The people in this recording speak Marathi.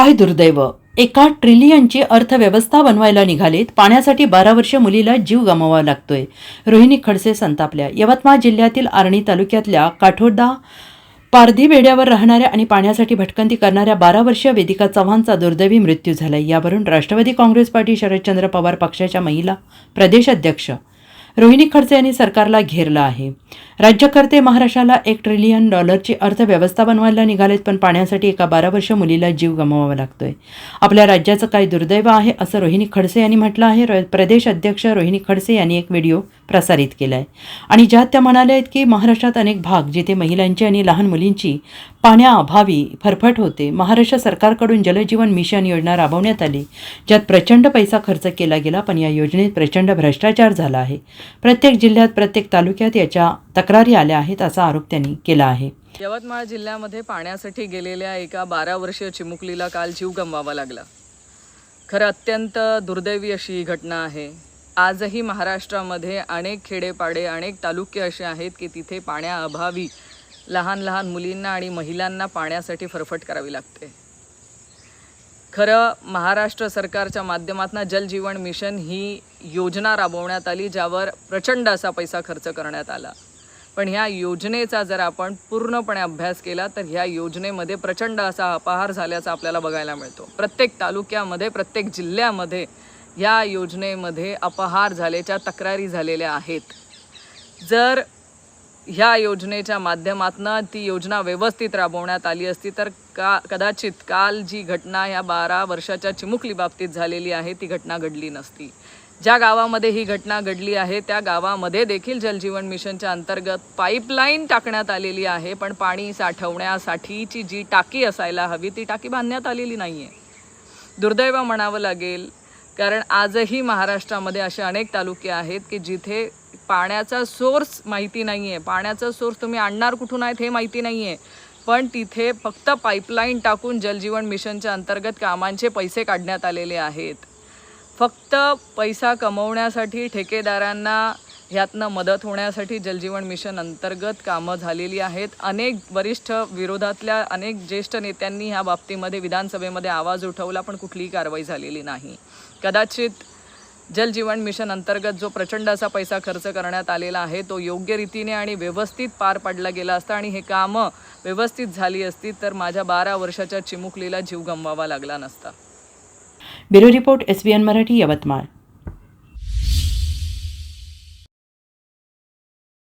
काय दुर्दैव? एका ट्रिलियनची अर्थव्यवस्था बनवायला निघालेत पाण्यासाठी बारा वर्ष मुलीला जीव गमवावा लागतोय. रोहिणी खडसे संतापल्या. यवतमाळ जिल्ह्यातील आर्णी तालुक्यातल्या काठोदा पारधी बेड्यावर राहणाऱ्या आणि पाण्यासाठी भटकंती करणाऱ्या बारा वर्षीय वेदिका चव्हाणचा दुर्दैवी मृत्यू झालाय. यावरून राष्ट्रवादी काँग्रेस पार्टी शरदचंद्र पवार पक्षाच्या महिला प्रदेशाध्यक्ष रोहिणी खडसे यांनी सरकारला घेरलं आहे. राज्यकर्ते महाराष्ट्राला एक ट्रिलियन डॉलरची अर्थव्यवस्था बनवायला निघालेत पण पाण्यासाठी एका बारा वर्ष मुलीला जीव गमवावा लागतोय. आपल्या राज्याचं काही दुर्दैव आहे असं रोहिणी खडसे यांनी म्हटलं आहे. प्रदेश अध्यक्ष रोहिणी खडसे यांनी एक व्हिडिओ प्रसारित केला आहे आणि ज्यात त्या म्हणाल्या आहेत की महाराष्ट्रात अनेक भाग जिथे महिलांची आणि लहान मुलींची पाण्याअभावी फरफट होते महाराष्ट्र सरकारकडून जलजीवन मिशन योजना राबवण्यात आली ज्यात प्रचंड पैसा खर्च केला गेला पण या योजनेत प्रचंड भ्रष्टाचार झाला आहे. प्रत्येक जिल्ह्यात प्रत्येक तालुक्यात याच्या तक्रारी आल्या आहेत असा आरोप त्यांनी केला आहे. यवतमाळ जिल्ह्यामध्ये पाण्यासाठी गेलेल्या एका बारा वर्षीय चिमुकलीला काल जीव गमवावा लागला. खरं अत्यंत दुर्दैवी अशी ही घटना आहे. आजही महाराष्ट्रामध्ये अनेक खेडेपाडे अनेक तालुके असे आहेत की तिथे पाण्याअभावी लहान लहान मुलींना आणि महिलांना पाण्यासाठी फरफट करावी लागते. खरं महाराष्ट्र सरकारच्या माध्यमातून जलजीवन मिशन ही योजना राबवण्यात आली ज्यावर प्रचंड असा पैसा खर्च करण्यात आला. पण ह्या योजनेचा जर आपण पूर्णपणे अभ्यास केला तर ह्या योजनेमध्ये प्रचंड असा अपहार झाल्याचा आपल्याला बघायला मिळतो. प्रत्येक तालुक्यामध्ये प्रत्येक जिल्ह्यामध्ये या योजनेमध्ये अपहार झाल्याच्या तक्रारी झालेल्या आहेत. जर ह्या योजनेच्या माध्यमातून ती योजना व्यवस्थित राबवण्यात आली असती तर का कदाचित काल जी घटना ह्या बारा वर्षाच्या चिमुकली बाबतीत झालेली आहे ती घटना घडली नसती. ज्या गावामध्ये ही घटना घडली आहे त्या गावामध्ये देखील जलजीवन मिशनच्या अंतर्गत पाईपलाईन टाकण्यात आलेली आहे पण पाणी साठवण्यासाठीची जी टाकी असायला हवी ती टाकी बांधण्यात आलेली नाही आहे दुर्दैव म्हणावं लागेल कारण आजही महाराष्ट्रामध्ये असे अनेक तालुके आहेत की जिथे पाण्याचा सोर्स माहिती नाही आहे पाण्याचा सोर्स तुम्ही आणणार कुठून आहेत हे माहिती नाही आहे पण तिथे फक्त पाईपलाईन टाकून जलजीवन मिशनच्या अंतर्गत कामांचे पैसे काढण्यात आलेले आहेत. फक्त पैसा कमवण्यासाठी ठेकेदारांना ह्यातनं मदत होण्यासाठी जलजीवन मिशन अंतर्गत कामं झालेली आहेत. अनेक वरिष्ठ विरोधातल्या अनेक ज्येष्ठ नेत्यांनी ह्या बाबतीमध्ये विधानसभेमध्ये आवाज उठवला पण कुठलीही कारवाई झालेली नाही. कदाचित जलजीवन मिशन अंतर्गत जो प्रचंड असा पैसा खर्च करण्यात आलेला आहे तो योग्य रीतीने आणि व्यवस्थित पार पाडला गेला असता आणि हे कामं व्यवस्थित झाली असती तर माझ्या बारा वर्षाच्या चिमुकलीला जीव गमवावा लागला नसता. Bureau report S B N Marathi Yavatmal.